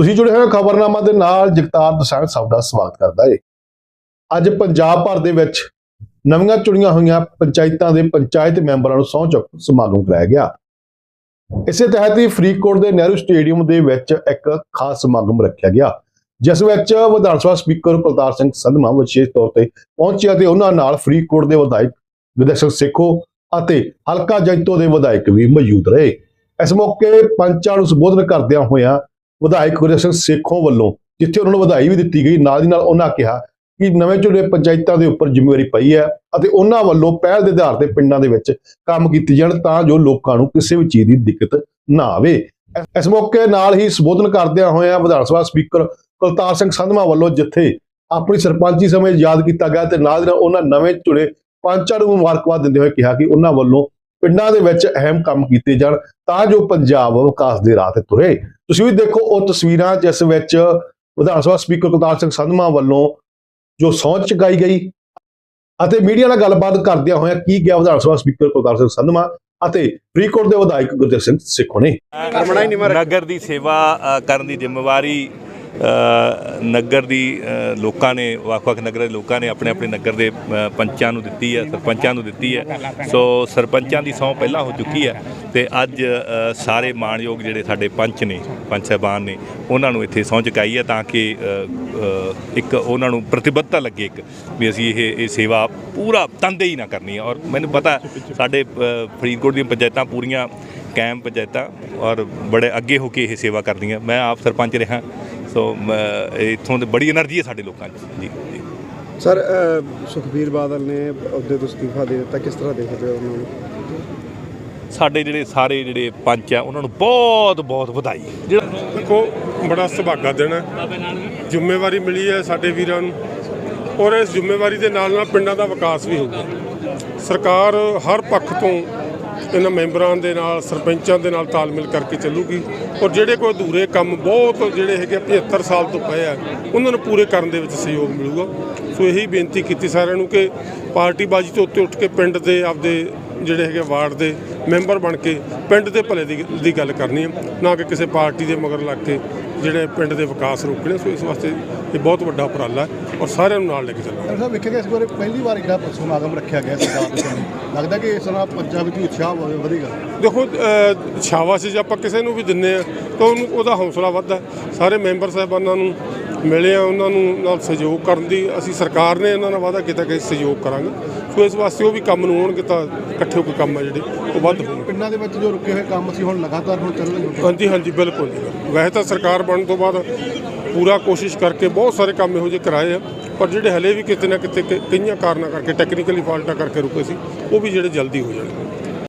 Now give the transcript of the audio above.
ਤੁਸੀਂ ਜੁੜੇ ਹੋਏ ਹੋ ਖਬਰਨਾਮਾ ਦੇ ਨਾਲ ਜਗਤਾਰ ਦਸਾਂਝ ਸਾਹਿਬ ਦਾ ਸਵਾਗਤ ਕਰਦਾ ਏ। ਅੱਜ ਪੰਜਾਬ ਭਰ ਦੇ ਵਿੱਚ ਨਵੀਆਂ ਚੁਣੀਆਂ ਹੋਈਆਂ ਪੰਚਾਇਤਾਂ ਦੇ ਪੰਚਾਇਤ ਮੈਂਬਰਾਂ ਨੂੰ ਸਹੁੰ ਚੁੱਕ ਸਮਾਗਮ ਕਰਾਇਆ ਗਿਆ। ਇਸੇ ਤਹਿਤ ਹੀ ਫਰੀਦਕੋਟ ਦੇ ਨਹਿਰੂ ਸਟੇਡੀਅਮ ਦੇ ਵਿੱਚ ਇੱਕ ਖਾਸ ਸਮਾਗਮ ਰੱਖਿਆ ਗਿਆ, ਜਿਸ ਵਿੱਚ ਵਿਧਾਨ ਸਭਾ ਸਪੀਕਰ ਕੁਲਤਾਰ ਸਿੰਘ ਸੰਧਮਾ ਵਿਸ਼ੇਸ਼ ਤੌਰ ਤੇ ਪਹੁੰਚਿਆ ਤੇ ਉਹਨਾਂ ਨਾਲ ਫਰੀਦਕੋਟ ਦੇ ਵਿਧਾਇਕ ਵਿਦੇਸ਼ਕ ਸੇਖੋ ਅਤੇ ਹਲਕਾ ਜੈਤੋ ਦੇ ਵਿਧਾਇਕ ਵੀ ਮੌਜੂਦ ਰਹੇ। ਇਸ ਮੌਕੇ ਪੰਚਾਂ ਨੂੰ ਸੰਬੋਧਨ ਕਰਦਿਆਂ ਹੋਇਆਂ ਵਿਧਾਇਕ ਗੁਰਜੀਤ ਸਿੰਘ ਸੇਖੋਂ ਵੱਲੋਂ, ਜਿੱਥੇ ਉਹਨਾਂ ਨੂੰ ਵਧਾਈ ਵੀ ਦਿੱਤੀ ਗਈ, ਨਾਲ ਦੀ ਨਾਲ ਉਹਨਾਂ ਕਿਹਾ ਕਿ ਨਵੇਂ ਚੁਣੇ ਪੰਚਾਇਤਾਂ ਦੇ ਉੱਪਰ ਜ਼ਿੰਮੇਵਾਰੀ ਪਈ ਹੈ ਅਤੇ ਉਹਨਾਂ ਵੱਲੋਂ ਪਹਿਲ ਦੇ ਆਧਾਰ ਤੇ ਪਿੰਡਾਂ ਦੇ ਵਿੱਚ ਕੰਮ ਕੀਤੇ ਜਾਣ ਤਾਂ ਜੋ ਲੋਕਾਂ ਨੂੰ ਕਿਸੇ ਵੀ ਚੀਜ਼ ਦੀ ਦਿੱਕਤ ਨਾ ਆਵੇ। ਇਸ- ਮੌਕੇ ਨਾਲ ਹੀ ਸੰਬੋਧਨ ਕਰਦਿਆਂ ਹੋਇਆਂ ਵਿਧਾਨ ਸਭਾ ਸਪੀਕਰ ਕੁਲਤਾਰ ਸਿੰਘ ਸੰਧਮਾ ਵੱਲੋਂ ਜਿੱਥੇ ਆਪਣੀ ਸਰਪੰਚੀ ਸਮੇਂ ਯਾਦ ਕੀਤਾ ਗਿਆ ਤੇ ਨਾਲ ਦੀ ਨਾਲ ਉਹਨਾਂ ਨਵੇਂ ਚੁਣੇ ਪੰਚਾਂ ਨੂੰ ਮੁਬਾਰਕਬਾਦ ਦਿੰਦੇ ਹੋਏ ਕਿਹਾ ਕਿ ਉਹਨਾਂ ਵੱਲੋਂ ਪਿੰਡਾਂ ਦੇ ਵਿੱਚ ਅਹਿਮ ਕੰਮ ਕੀਤੇ ਜਾਣ ਤਾਂ ਜੋ ਪੰਜਾਬ ਵਿਕਾਸ ਦੇ ਰਾਹ ਤੇ ਤੁਰੇ। ਤੁਸੀਂ ਵੀ ਦੇਖੋ ਉਹ ਤਸਵੀਰਾਂ ਜਿਸ ਵਿੱਚ ਵਿਧਾਨ ਸਭਾ ਸਪੀਕਰ ਕੁਲਤਾਰ ਸਿੰਘ ਸੰਧਮਾ ਵੱਲੋਂ ਜੋ ਸਹੁੰ ਚੁਕਾਈ ਗਈ ਅਤੇ ਮੀਡੀਆ ਨਾਲ ਗੱਲਬਾਤ ਕਰਦਿਆਂ ਹੋਇਆ ਕੀ ਗਿਆ ਵਿਧਾਨ ਸਭਾ ਸਪੀਕਰ ਕੁਲਤਾਰ ਸਿੰਘ ਸੰਧਮਾ ਅਤੇ ਫਰੀਦਕੋਟ ਦੇ ਵਿਧਾਇਕ ਗੁਰਜੀਤ ਸਿੰਘ ਸਿੱਖੋ ਨੇ। ਨਗਰ ਦੀ ਸੇਵਾ ਕਰਨ ਦੀ ਜ਼ਿੰਮੇਵਾਰੀ ਨਗਰ ਦੀ ਲੋਕਾਂ ਨੇ ਵੱਖ-ਵੱਖ ਨਗਰ ਦੇ ਲੋਕਾਂ ਨੇ ਆਪਣੇ ਆਪਣੇ ਨਗਰ ਦੇ ਪੰਚਾਂ ਨੂੰ ਦਿੱਤੀ ਹੈ, ਸਰਪੰਚਾਂ ਨੂੰ ਦਿੱਤੀ ਹੈ। ਸੋ ਸਰਪੰਚਾਂ ਦੀ ਸਹੁੰ ਪਹਿਲਾਂ ਹੋ ਚੁੱਕੀ ਹੈ ਤੇ ਅੱਜ ਸਾਰੇ ਮਾਣਯੋਗ ਜਿਹੜੇ ਸਾਡੇ ਪੰਚ ਨੇ, ਪੰਚ ਸਾਹਿਬਾਨ ਨੇ, ਉਹਨਾਂ ਨੂੰ ਇੱਥੇ ਸਹੁੰ ਚੁਕਾਈ ਹੈ ਤਾਂ ਕਿ ਇੱਕ ਉਹਨਾਂ ਨੂੰ ਪ੍ਰਤੀਬੱਧਤਾ ਲੱਗੇ ਇੱਕ ਵੀ ਅਸੀਂ ਇਹ ਇਹ ਸੇਵਾ ਪੂਰਾ ਤਨਦੇਹੀ ਨਾ ਕਰਨੀ ਹੈ। ਔਰ ਮੈਨੂੰ ਪਤਾ ਸਾਡੇ ਫਰੀਦਕੋਟ ਦੀਆਂ ਪੰਚਾਇਤਾਂ ਪੂਰੀਆਂ ਕਾਇਮ ਪੰਚਾਇਤਾਂ ਔਰ ਬੜੇ ਅੱਗੇ ਹੋ ਕੇ ਇਹ ਸੇਵਾ ਕਰਦੀਆਂ। ਮੈਂ ਆਪ ਸਰਪੰਚ ਰਿਹਾ। ਸੋ ਇਥੋਂ ਦੇ ਬੜੀ એનર્ਜੀ ਹੈ ਸਾਡੇ ਲੋਕਾਂ ਦੀ। ਜੀ ਸਰ ਸੁਖਬੀਰ ਬਾਦਲ ਨੇ ਅਹੁਦੇ ਤੋਂ ਅਸਤੀਫਾ ਦੇ ਦਿੱਤਾ। ਕਿਸ ਤਰ੍ਹਾਂ ਦੇਖਦੇ ਹੋ ਉਹਨਾਂ ਸਾਡੇ ਜਿਹੜੇ ਸਾਰੇ ਜਿਹੜੇ ਪੰਚ ਆ ਉਹਨਾਂ ਨੂੰ ਬਹੁਤ ਬਹੁਤ ਵਧਾਈ। ਜਿਹੜਾ ਦੇਖੋ ਬੜਾ ਸੁਭਾਗਾ ਦੇਣਾ ਜ਼ਿੰਮੇਵਾਰੀ ਮਿਲੀ ਹੈ ਸਾਡੇ ਵੀਰਾਂ ਨੂੰ। ਔਰ ਇਸ ਜ਼ਿੰਮੇਵਾਰੀ ਦੇ ਨਾਲ ਨਾਲ ਪਿੰਡਾਂ ਦਾ ਵਿਕਾਸ ਵੀ ਹੋਊਗਾ ਸਰਕਾਰ ਹਰ ਪੱਖ ਤੋਂ ਇਹਨਾਂ ਮੈਂਬਰਾਂ ਦੇ ਨਾਲ, ਸਰਪੰਚਾਂ ਦੇ ਨਾਲ ਤਾਲਮੇਲ ਕਰਕੇ ਚੱਲੂਗੀ। ਔਰ ਜਿਹੜੇ ਕੋਈ ਅਧੂਰੇ ਕੰਮ ਬਹੁਤ ਜਿਹੜੇ ਹੈਗੇ 75 ਸਾਲ ਤੋਂ ਪਏ ਆ, ਉਹਨਾਂ ਨੂੰ ਪੂਰੇ ਕਰਨ ਦੇ ਵਿੱਚ ਸਹਿਯੋਗ ਮਿਲੂਗਾ। ਸੋ ਇਹੀ ਬੇਨਤੀ ਕੀਤੀ ਸਾਰਿਆਂ ਨੂੰ ਕਿ ਪਾਰਟੀਬਾਜ਼ੀ ਤੋਂ ਉੱਤੇ ਉੱਠ ਕੇ ਪਿੰਡ ਦੇ ਆਪਦੇ ਜਿਹੜੇ ਹੈਗੇ ਵਾਰਡ ਦੇ ਮੈਂਬਰ ਬਣ ਕੇ ਪਿੰਡ ਦੇ ਭਲੇ ਦੀ ਗੱਲ ਕਰਨੀ ਹੈ, ਨਾ ਕਿ ਕਿਸੇ ਪਾਰਟੀ ਦੇ ਮਗਰ ਲੱਗ ਕੇ ਜਿਹੜੇ ਪਿੰਡ ਦੇ ਵਿਕਾਸ ਰੋਕਣੇ ਸੋ ਇਸ ਵਾਸਤੇ ਇਹ ਬਹੁਤ ਵੱਡਾ ਉਪਰਾਲਾ ਹੈ ਔਰ ਸਾਰਿਆਂ ਨੂੰ ਨਾਲ ਲੈ ਕੇ ਚੱਲਣਾ ਡਾਕਟਰ ਸਾਹਿਬ ਵੇਖਿਆ ਗਿਆ ਇਸ ਬਾਰੇ ਪਹਿਲੀ ਵਾਰ ਜਿਹੜਾ ਸਮਾਗਮ ਰੱਖਿਆ ਗਿਆ ਸਰਕਾਰ ਦੇ ਲੱਗਦਾ ਕਿ ਇਸ ਨਾਲ ਪੰਜਾਬ ਵਿੱਚ ਉਤਸ਼ਾਹ ਹੋਵੇ- ਵਧੇਗਾ। ਦੇਖੋ ਅ, ਸ਼ਾਬਾਸ਼ ਜੇ ਆਪਾਂ ਕਿਸੇ ਨੂੰ ਵੀ ਦਿੰਨੇ ਆ ਤਾਂ ਉਹਨੂੰ ਉਹਦਾ ਹੌਸਲਾ ਵੱਧਦਾ। ਸਾਰੇ ਮੈਂਬਰ ਸਾਹਿਬਾਨਾਂ ਨੂੰ ਮਿਲੇ ਆ ਉਹਨਾਂ ਨੂੰ ਨਾਲ ਸਹਿਯੋਗ ਕਰਨ ਦੀ। ਅਸੀਂ ਸਰਕਾਰ ਨੇ ਇਹਨਾਂ ਨਾਲ ਵਾਅਦਾ ਕੀਤਾ ਕਿ ਅਸੀਂ ਸਹਿਯੋਗ ਕਰਾਂਗੇ। ਸੋ ਇਸ ਵਾਸਤੇ ਉਹ ਵੀ ਕੰਮ ਨੂੰ ਆਉਣਗੇ ਤਾਂ ਇਕੱਠੇ ਹੋ ਕੇ ਕੰਮ ਆ ਜਿਹੜੇ ਉਹ ਵੱਧ ਹੋਣਗੇ। ਪਿੰਡਾਂ ਦੇ ਵਿੱਚ ਜੋ ਰੁਕੇ ਹੋਏ ਕੰਮ ਸੀ ਹੁਣ ਲਗਾਤਾਰ ਹੁਣ ਚੱਲ ਰਹੇ ਹਾਂਜੀ ਹਾਂਜੀ ਬਿਲਕੁਲ ਜੀ। ਵੈਸੇ ਤਾਂ ਸਰਕਾਰ ਬਣਨ ਤੋਂ ਬਾਅਦ ਪੂਰਾ ਕੋਸ਼ਿਸ਼ ਕਰਕੇ ਬਹੁਤ ਸਾਰੇ ਕੰਮ ਇਹੋ ਜਿਹੇ ਕਰਾਏ ਆ ਪਰ ਜਿਹੜੇ ਹਲੇ ਵੀ ਕਿਤੇ ਨਾ ਕਿਤੇ ਕਈਆਂ ਕਾਰਨਾਂ ਕਰਕੇ ਟੈਕਨੀਕਲੀ ਫਾਲਟਾਂ ਕਰਕੇ ਰੁਕੇ ਸੀ ਉਹ ਵੀ ਜਿਹੜੇ ਜਲਦੀ ਹੋ ਜਾਣਗੇ।